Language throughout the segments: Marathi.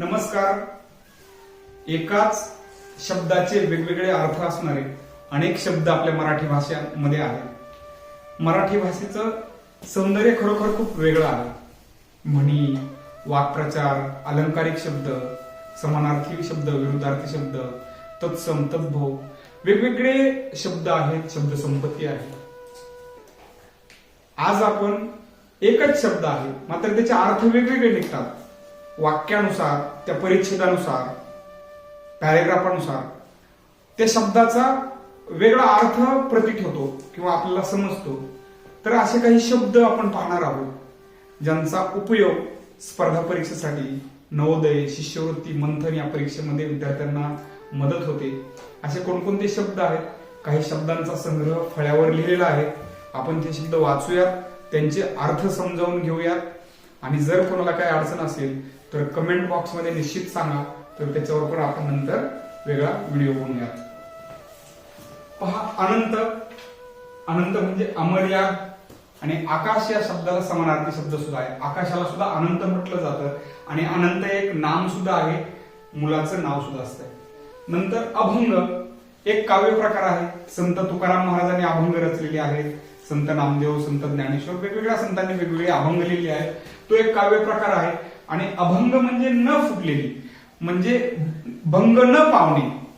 नमस्कार. एकाच शब्दाचे वेगवेगळे अर्थ असणारे अनेक शब्द आपल्या मराठी भाषेमध्ये आहेत. मराठी भाषेचं सौंदर्य खरोखर खूप वेगळं आहे. म्हणी वाक्प्रचार अलंकारिक शब्द समानार्थी शब्द विरुद्धार्थी शब्द तत्सम तद्भव वेगवेगळे शब्द आहेत शब्द संपत्ती आहे आज आपण एकच शब्द आहे मात्र त्याचे अर्थ वेगवेगळे निघतात. वाक्यानुसार त्या परिच्छेदानुसार पॅरेग्राफानुसार त्या शब्दाचा वेगळा अर्थ प्रतीत होतो किंवा आपल्याला समजतो. तर असे काही शब्द आपण पाहणार आहोत ज्यांचा उपयोग स्पर्धा परीक्षेसाठी नवोदय शिष्यवृत्ती मंथन या परीक्षेमध्ये विद्यार्थ्यांना मदत होते. असे कोणकोणते शब्द आहेत? काही शब्दांचा संग्रह फळ्यावर लिहिलेला आहे. आपण ते शब्द वाचूयात त्यांचे अर्थ समजावून घेऊयात. आणि जर कोणाला काही अडचण असेल तर कमेंट बॉक्समध्ये निश्चित सांगा. तर त्याच्यावर पण आपण नंतर वेगळा व्हिडिओ बनवूयात. पहा अनंत. अनंत म्हणजे अमर्याद आणि आकाश या शब्दाला समानार्थी शब्द सुद्धा आहे. आकाशाला सुद्धा अनंत म्हटलं जातं आणि अनंत एक नाम सुद्धा आहे. मुलाचं नाव सुद्धा असतं. नंतर अभंग. एक काव्य प्रकार आहे. संत तुकाराम महाराजांनी अभंग रचलेले आहेत. संत नामदेव संत ज्ञानेश्वर वेगवेगळ्या संतांनी वेगवेगळे अभंग लिहिले आहेत. तो एक काव्य प्रकार आहे. आणि अभंग म्हणजे न फुटलेली म्हणजे भंग न पावणे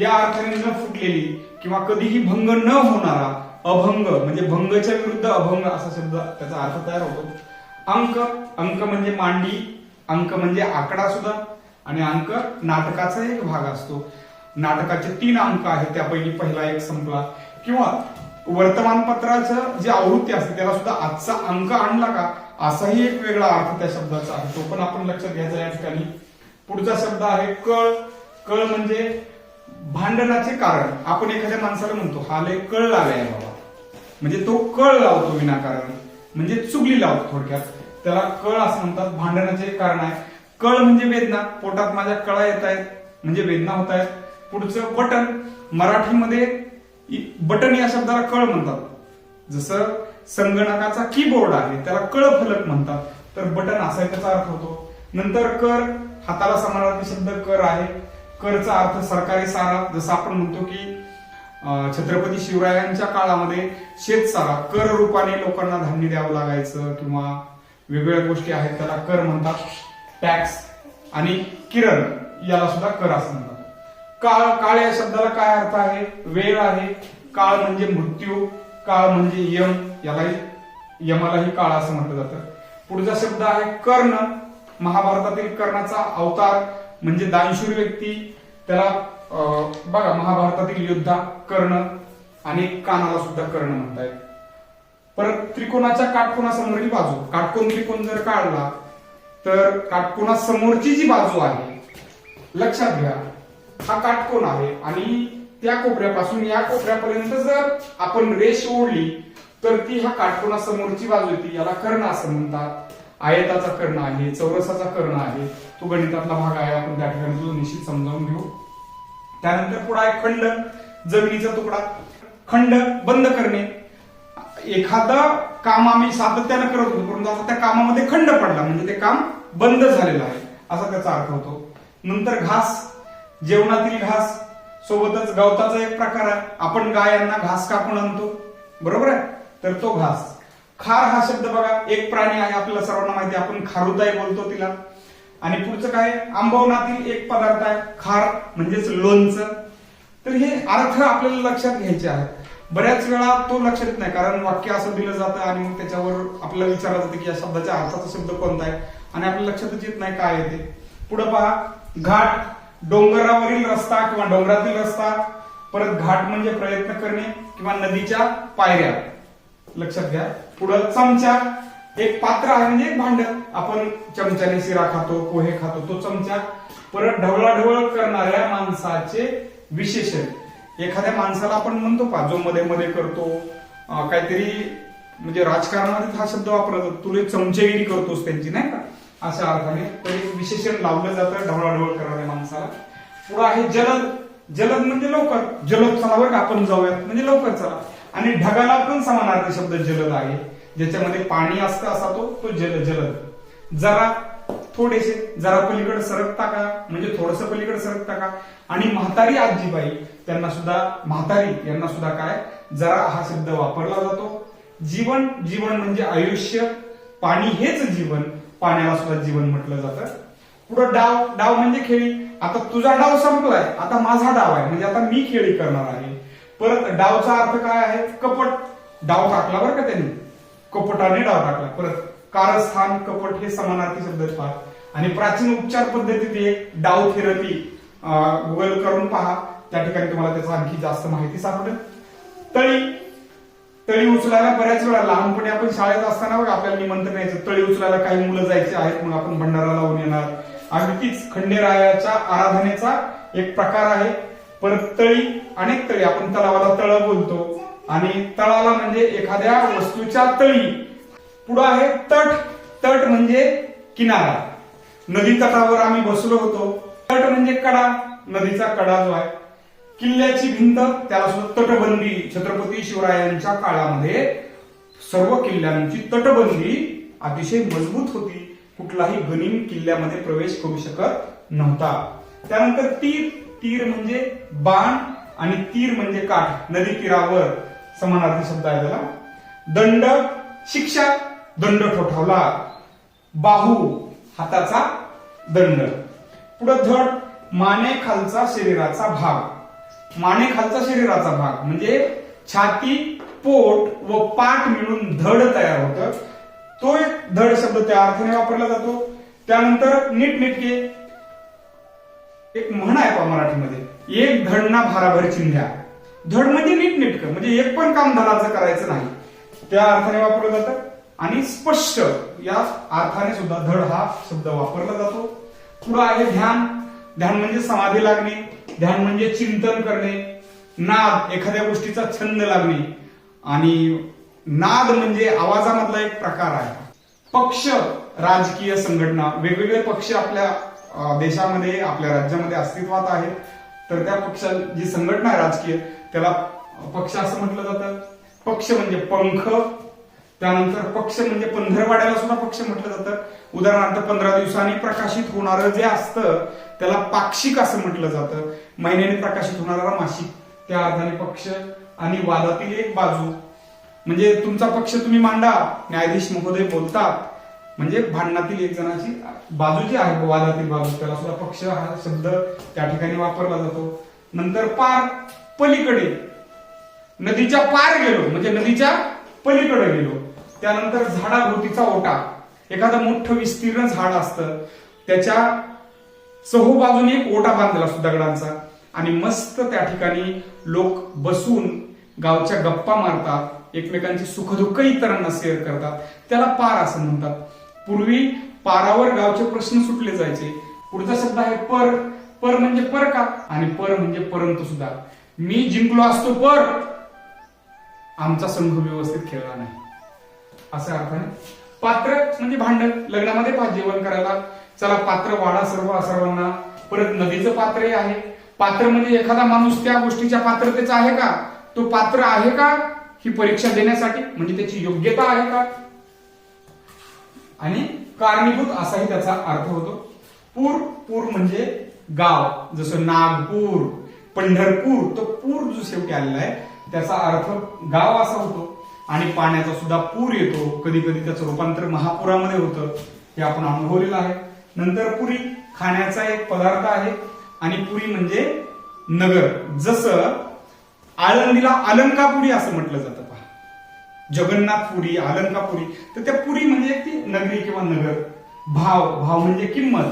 या अर्थाने न फुटलेली किंवा कधीही भंग न होणारा अभंग म्हणजे भंगच्या विरुद्ध अभंग असा शब्द त्याचा अर्थ तयार होतो. अंक अंक म्हणजे मांडी अंक म्हणजे आकडा सुद्धा आणि अंक नाटकाचा एक भाग असतो. नाटकाचे तीन अंक आहेत त्यापैकी पहिला एक संपला. किंवा वर्तमानपत्राचं जे आवृत्ती असते त्याला सुद्धा आजचा अंक आणला का? असाही एक वेगळा अर्थ त्या शब्दाचा आहे. तो पण आपण लक्षात घ्यायचा या ठिकाणी. पुढचा शब्द आहे कळ. कळ म्हणजे भांडणाचे कारण. आपण एखाद्या माणसाला म्हणतो हा लय कळ लागाय बाबा. म्हणजे तो कळ लावतो विनाकारण. म्हणजे चुगली लावतो थोडक्यात. त्याला कळ असं म्हणतात भांडणाचे कारण आहे. कळ म्हणजे वेदना. पोटात माझ्या कळा येत आहेत. म्हणजे वेदना होत आहेत. पुढचं बटन. मराठीमध्ये बटन या शब्दाला कळ म्हणतात. जसं संगणकाचा कीबोर्ड आहे त्याला कळ फलक म्हणतात. तर बटन असा त्याचा अर्थ होतो. नंतर कर हाताला समानार्थी शब्द कर आहे. करचा अर्थ सरकारी सारा. जसं आपण म्हणतो की छत्रपती शिवरायांच्या काळामध्ये शेतसारा कर रूपाने लोकांना धान्य द्यावं लागायचं किंवा वेगवेगळ्या गोष्टी आहेत त्याला कर म्हणतात. टॅक्स आणि किरण याला सुद्धा कर असं म्हणतात. काळ काळ या शब्दाला काय अर्थ आहे? वेळ आहे. काळ म्हणजे मृत्यू. काळ म्हणजे यम यालाही यमालाही काळ असं म्हटलं जातं. पुढचा शब्द आहे कर्ण. महाभारतातील कर्णाचा अवतार म्हणजे दानशूर व्यक्ती. त्याला बघा महाभारतातील योद्धा कर्ण आणि कानाला सुद्धा कर्ण म्हणतायत परत त्रिकोणाच्या काटकोणासमोरील बाजू. काटकोन त्रिकोण जर काढला तर काटकोणासमोरची जी बाजू आहे लक्षात घ्या हा काटकोन आहे आणि त्या कोपऱ्यापासून या कोपऱ्यापर्यंत जर आपण रेष ओढली तर ती ह्या काटकोणासमोरची बाजू येते याला कर्ण असं म्हणतात. आयताचा कर्ण आहे चौरसाचा कर्ण आहे. तो गणितातला भाग आहे आपण त्या ठिकाणी तो निश्चित समजावून घेऊ. त्यानंतर पुढे आहे खंड जमिनीचा तुकडा. खंड बंद करणे. एखादं काम आम्ही सातत्यानं करत होतो परंतु आता त्या कामामध्ये खंड पडला म्हणजे ते काम बंद झालेलं आहे असा त्याचा अर्थ होतो. नंतर घास जेवणातील घास. सोबतच गवताचा एक प्रकार आहे. आपण गायांना घास कापून आणतो. बरोबर आहे? तर तो घास. खार हा शब्द बघा एक प्राणी आहे आपल्याला सर्वांना माहिती आहे. आपण खारुताई बोलतो तिला. आणि पुढचं काय? आंबवनातील एक पदार्थ आहे खार म्हणजेच लोणचं. तर हे अर्थ आपल्याला लक्षात घ्यायचे आहेत. बऱ्याच वेळा तो लक्षात येत नाही कारण वाक्य असं दिलं जातं आणि मग त्याच्यावर आपल्याला विचारलं जातं की या शब्दाच्या अर्थाचा शब्द कोणता आहे? आणि आपल्या लक्षातच येत नाही काय येते पुढे पहा घाट डोंगरावरील रस्ता किंवा डोंगरातील रस्ता परत घाट म्हणजे प्रयत्न करणे किंवा नदीच्या पायऱ्या. लक्षात घ्या. पुढं चमचा. एक पात्र आहे म्हणजे एक भांड. आपण चमच्याने शिरा खातो पोहे खातो तो चमचा. परत ढवळाढवळ करणाऱ्या माणसाचे विशेषण. एखाद्या माणसाला आपण म्हणतो पा जो मध्ये मध्ये करतो काहीतरी म्हणजे राजकारणामध्ये हा शब्द वापरतो तुले चमचेगिरी करतोस त्यांची नाही का? अशा अर्थाने तर एक विशेषण लावलं जातं ढवळाढवळ करणाऱ्या माणसाला. पुढं आहे जलद. जलद म्हणजे लवकर. जलद चला का आपण जाऊयात. म्हणजे लवकर चला. आणि ढगाला पण समानार्थी शब्द जलद आहे. ज्याच्यामध्ये पाणी असतं असा तो तो जल जलद. जरा थोडेसे जरा पलीकडे सरकता का? म्हणजे थोडस पलीकडे सरकता का? आणि म्हातारी आजीबाई त्यांना सुद्धा म्हातारी यांना सुद्धा काय? जरा हा शब्द वापरला जातो. जीवन जीवन म्हणजे आयुष्य. पाणी हेच जीवन. पाण्याला सुद्धा जीवन म्हटलं जातं. पुढं डाव डाव म्हणजे खेळी. आता तुझा डाव संपलाय आता माझा डाव आहे. म्हणजे आता मी खेळी करणार आहे. परत डावचा अर्थ काय आहे? कपट. डाव टाकला बरं का त्यांनी? कपटाने डाव टाकला. परत कारस्थान कपट हे समानार्थी शब्द पहा. आणि प्राचीन उपचार पद्धतीत एक डाव थेरपी गुगल करून पहा. त्या ठिकाणी तुम्हाला त्याचा आणखी जास्त माहिती सापडेल. तळी. तळी उचलायला बऱ्याच वेळा लहानपणी आपण शाळेत असताना बघा आपल्याला निमंत्रण यायचं तळी उचलायला काही मुलं जायचे आहेत मग आपण भंडारा लावून येणार. अगदीच खंडेरायाच्या आराधनेचा एक प्रकार आहे. परत तळी अनेक तळी आपण तलावाला तळ बोलतो. आणि तळाला म्हणजे एखाद्या वस्तूच्या तळी. पुढं आहे तट. तट म्हणजे किनारा. नदी तटावर आम्ही बसलो होतो. तट म्हणजे कडा. नदीचा कडा जो आहे किल्ल्याची भिंत त्याला सुद्धा तटबंदी छत्रपती शिवरायांच्या काळामध्ये सर्व किल्ल्यांची तटबंदी अतिशय मजबूत होती. कुठलाही गनिम किल्ल्यामध्ये प्रवेश करू शकत नव्हता. त्यानंतर तीर तीर म्हणजे बाण आणि तीर म्हणजे काठ नदी तीरावर समानार्थी शब्द आहे त्याला. दंड शिक्षा दंड ठोठावला. बाहू हाताचा दंड. पुढे धड माने खालचा शरीराचा भाग. माने खालचा शरीराचा भाग. म्हणजे छाती पोट व पाठ मिळून धड तयार होतं. तो एक धड शब्द त्या अर्थाने वापरला जातो. त्यानंतर नीटनेटके एक म्हण आहे पा मराठीमध्ये. एक धड ना भाराभर चिंध्या. धड म्हणजे नीटनेटकं. म्हणजे एक पण काम धडाचं करायचं नाही. त्या अर्थाने वापरलं जातं. आणि स्पष्ट या अर्थाने सुद्धा धड हा शब्द वापरला जातो. पुढं आहे ध्यान. ध्यान म्हणजे समाधी लागणे ध्यान म्हणजे चिंतन करणे नाद एखाद्या गोष्टीचा छंद लागणे. आणि नाद म्हणजे आवाजामधला एक प्रकार आहे. पक्ष राजकीय संघटना वेगवेगळे पक्ष आपल्या देशामध्ये आपल्या राज्यामध्ये अस्तित्वात आहेत. तर त्या पक्षा जी संघटना आहे राजकीय त्याला पक्ष असं म्हटलं जातं. पक्ष म्हणजे पंख त्यानंतर पक्ष म्हणजे पंधरवाड्याला सुद्धा पक्ष म्हटलं जातं. उदाहरणार्थ पंधरा दिवसांनी प्रकाशित होणारं जे असतं त्याला पाक्षिक असं म्हटलं जातं. महिन्याने प्रकाशित होणारा मासिक. त्या अर्थाने पक्ष आणि वादातील एक बाजू. म्हणजे तुमचा पक्ष तुम्ही मांडा न्यायाधीश महोदय बोलतात. म्हणजे भांडणातील एक जणाची बाजू जी आहे वादातील बाजू त्याला सुद्धा पक्ष हा शब्द त्या ठिकाणी वापरला जातो. नंतर पार पलीकडे. नदीच्या पार गेलो म्हणजे नदीच्या पलीकडे गेलो. त्यानंतर झाडाभोवतीचा ओटा. एखादं मोठं विस्तीर्ण झाड असतं त्याच्या चहूबाजूने एक ओटा बांधलेला असतो दगडांचा. आणि मस्त त्या ठिकाणी लोक बसून गावच्या गप्पा मारतात एकमेकांची सुखदुःख इतरांना शेअर करतात. त्याला पार असं म्हणतात. पूर्वी पारावर गावचे प्रश्न सुटले जायचे. पुढचा शब्द आहे पर. पर म्हणजे पर का? आणि पर म्हणजे परंतु सुद्धा. मी जिंकलो असतो पर. आमचा संघ व्यवस्थित खेळला नाही. अशा अर्थाने पात्र म्हणजे भांडण. लग्नामध्ये पहा जेवण करायला. चला पात्र वाढा सर्व सर्वांना परत नदीचं पात्रही आहे. पात्र म्हणजे एखादा माणूस त्या गोष्टीच्या पात्रतेचा आहे का? तो पात्र आहे का? ही परीक्षा देण्यासाठी. म्हणजे त्याची योग्यता आहे का? आणि कारणीभूत असाही त्याचा अर्थ होतो. पूर पूर म्हणजे गाव. जसं नागपूर पंढरपूर तो पूर जो शेवटी आलेला आहे त्याचा अर्थ गाव असा होतो. आणि पाण्याचा सुद्धा पूर येतो. कधी कधी त्याचं रूपांतर महापुरामध्ये होतं. हे आपण अनुभवलेलं आहे. नंतर पुरी खाण्याचा एक पदार्थ आहे. आणि पुरी म्हणजे नगर. जसं आळंदीला अलंकापुरी असं म्हटलं जातं पहा. जगन्नाथपुरी अलंकापुरी. तर त्या पुरी म्हणजे ती नगरी किंवा नगर. भाव. भाव म्हणजे किंमत.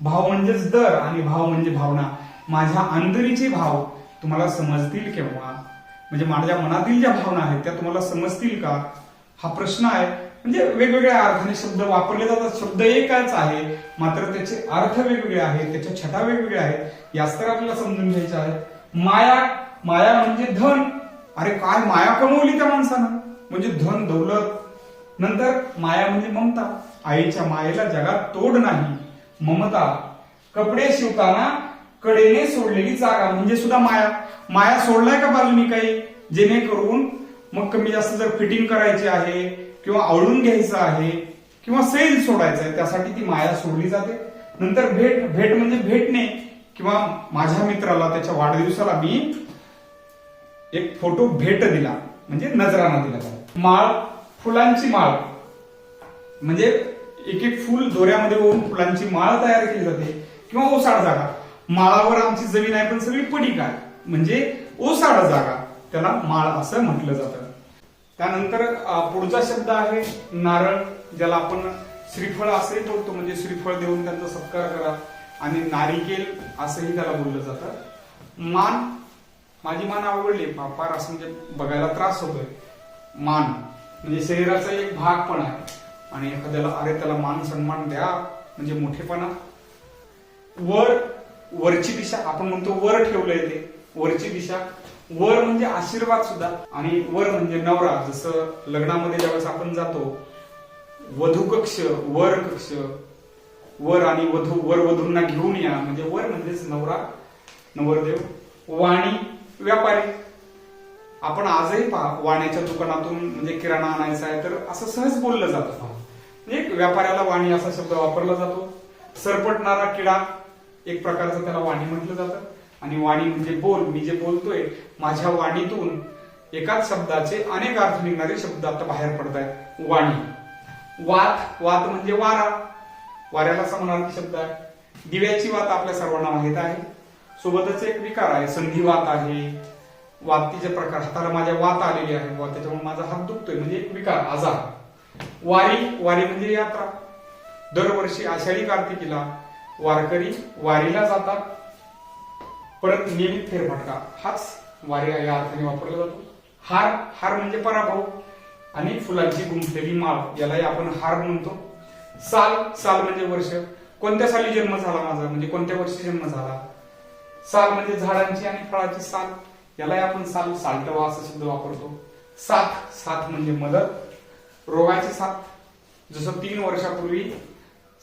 भाव म्हणजेच दर आणि भाव म्हणजे भावना. माझ्या अंतरीचे भाव तुम्हाला समजतील केव्हा? म्हणजे माझ्या मनातील ज्या भावना आहेत त्या तुम्हाला समजतील का? हा प्रश्न आहे. म्हणजे वेगवेगळ्या अर्थाने शब्द वापरले जातात. शब्द एकच आहे मात्र त्याचे अर्थ वेगवेगळे आहेत त्याच्या छटा वेगवेगळ्या आहेत. याच तर आपल्याला समजून घ्यायच्या आहे. माया माया म्हणजे धन. अरे काय माया कमवली त्या माणसानं? म्हणजे धन दौलत. नंतर माया म्हणजे ममता. आईच्या मायेला जगात तोड नाही ममता. कपडे शिवताना कडेने सोडलेली जागा म्हणजे सुद्धा माया. माया सोडलाय का बाजूनी काही? जेणेकरून मग कमी जास्त जर फिटिंग करायची आहे किंवा आवळून घ्यायचं आहे किंवा सैल सोडायचं आहे त्यासाठी ती माया सोडली जाते. नंतर भेट भेट म्हणजे भेटणे किंवा माझ्या मित्राला त्याच्या वाढदिवसाला मी एक फोटो भेट दिला म्हणजे नजराना दिला. माळ फुलांची माळ. म्हणजे एक एक फुल दोऱ्यामध्ये होऊन फुलांची माळ तयार केली जाते किंवा ओसाड जागा. माळावर आमची जमीन आहे पण सगळी पडीक आहे. म्हणजे ओसाड जागा. त्याला माळ असं म्हटलं जातं. त्यानंतर पुढचा शब्द आहे नारळ ज्याला आपण श्रीफळ असंही बोलतो. म्हणजे श्रीफळ देऊन त्यांचा सत्कार करा आणि नारिकेल असंही त्याला बोललं जातं. मान माझी मान आवडली. फार असं म्हणजे बघायला त्रास होतोय. मान म्हणजे शरीराचा एक भाग पण आहे. आणि एखाद्याला अरे त्याला मान सन्मान द्या म्हणजे मोठेपणा. वर वरची दिशा आपण म्हणतो वर ठेवलंय ते. वरची दिशा. वर म्हणजे आशीर्वाद सुद्धा. आणि वर म्हणजे नवरा. जसं लग्नामध्ये ज्यावेळेस आपण जातो वधू कक्ष वर कक्ष. वर आणि वधू वर वधूंना घेऊन या. म्हणजे वर म्हणजेच नवरा नवरदेव वाणी व्यापारी. आपण आजही पहा वाण्याच्या दुकानातून म्हणजे किराणा आणायचा आहे तर असं सहज बोललं जातं. म्हणजे एक व्यापाऱ्याला वाणी असा शब्द वापरला जातो. सरपटणारा किडा एक प्रकारचं त्याला वाणी म्हटलं जातं. आणि वाणी म्हणजे बोल. मी जे बोलतोय माझ्या वाणीतून एकाच शब्दाचे अनेक अर्थ निघणारे शब्द आता बाहेर पडत आहेत वाणी. वात. वात म्हणजे वारा. वाऱ्याला समानार्थी शब्द आहे. दिव्याची वात आपल्या सर्वांना माहीत आहे. सोबतच एक विकार आहे. संधिवात आहे. वातीचे प्रकार. हाताला माझ्या वात आलेली आहे. वा त्याच्यामुळे माझा हात दुखतोय. म्हणजे एक विकार आजार. वारी. वारी म्हणजे यात्रा. दरवर्षी आषाढी कार्तिकीला वारकरी वारीला जातात. परत नियमित फेरफटका. हाच वारी या अर्थाने वापरला जातो. हार हार म्हणजे पराभव. आणि फुलांची गुंफलेली माळ यालाही आपण हार म्हणतो. साल साल म्हणजे वर्ष. कोणत्या साली जन्म झाला माझा? म्हणजे कोणत्या वर्षी जन्म झाला? साल म्हणजे झाडांची आणि फळाची साल. यालाही आपण साल साल्टवा असा शब्द वापरतो. साथ साथ म्हणजे मदत. रोगाची साथ. जसं तीन वर्षापूर्वी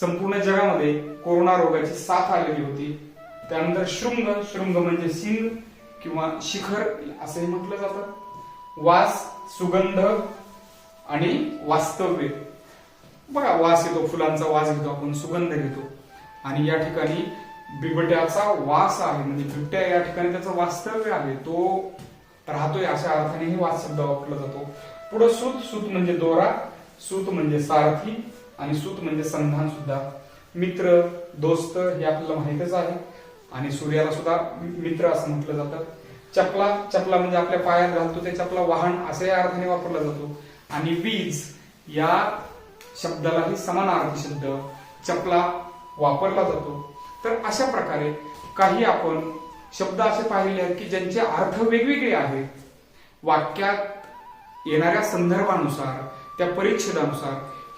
संपूर्ण जगामध्ये कोरोना रोगाची साथ आलेली होती. त्यानंतर शृंग शृंग म्हणजे सिंग किंवा शिखर असंही म्हटलं जातं. वास सुगंध आणि वास्तव्य. बघा वास येतो फुलांचा वास घेतो आपण सुगंध घेतो. आणि या ठिकाणी बिबट्याचा वास आहे म्हणजे बिबट्या या ठिकाणी त्याचं वास्तव्य आहे. तो राहतोय अशा अर्थाने वास शब्द वापरला जातो. पुढे सूत सूत म्हणजे दोरा सूत म्हणजे सारथी आणि सूत म्हणजे संधान सुद्धा. मित्र दोस्त हे आपल्याला माहितच आहे. आणि सूर्याला सुद्धा मित्र असं म्हटलं जातं. चपला चपला म्हणजे आपल्या पायात घालतो ते चपला वाहन असे या अर्थाने वापरला जातो. आणि वीज या शब्दालाही समानार्थी शब्द चपला वापरला जातो. तर अशा प्रकारे काही आपण शब्द असे पाहिले आहेत की ज्यांचे अर्थ वेगवेगळे आहेत. वाक्यात येणाऱ्या संदर्भानुसार त्या परिच्छेदानुसार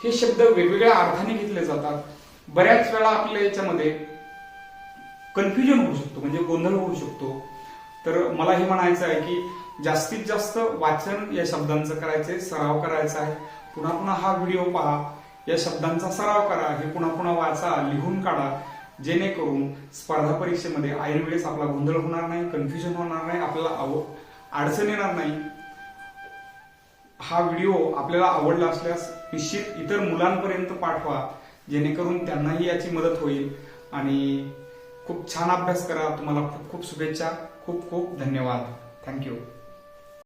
हे शब्द वेगवेगळ्या अर्थाने घेतले जातात. बऱ्याच वेळा आपल्या याच्यामध्ये कन्फ्युजन होऊ शकतो म्हणजे गोंधळ होऊ शकतो. तर मला हे म्हणायचं आहे की जास्तीत जास्त वाचन या शब्दांचं करायचंय सराव करायचा आहे. पुन्हा पुन्हा हा व्हिडिओ पहा. या शब्दांचा सराव करा हे पुन्हा पुन्हा वाचा लिहून काढा. जेणेकरून स्पर्धा परीक्षेमध्ये ऐन वेळेस आपला गोंधळ होणार नाही कन्फ्युजन होणार नाही आपल्याला आव अडचण येणार नाही. हा व्हिडिओ आपल्याला आवडला असल्यास निश्चित इतर मुलांपर्यंत पाठवा जेणेकरून त्यांनाही याची मदत होईल. आणि खूप छान अभ्यास करा. तुम्हाला खूप खूप शुभेच्छा. खूप खूप धन्यवाद. थँक्यू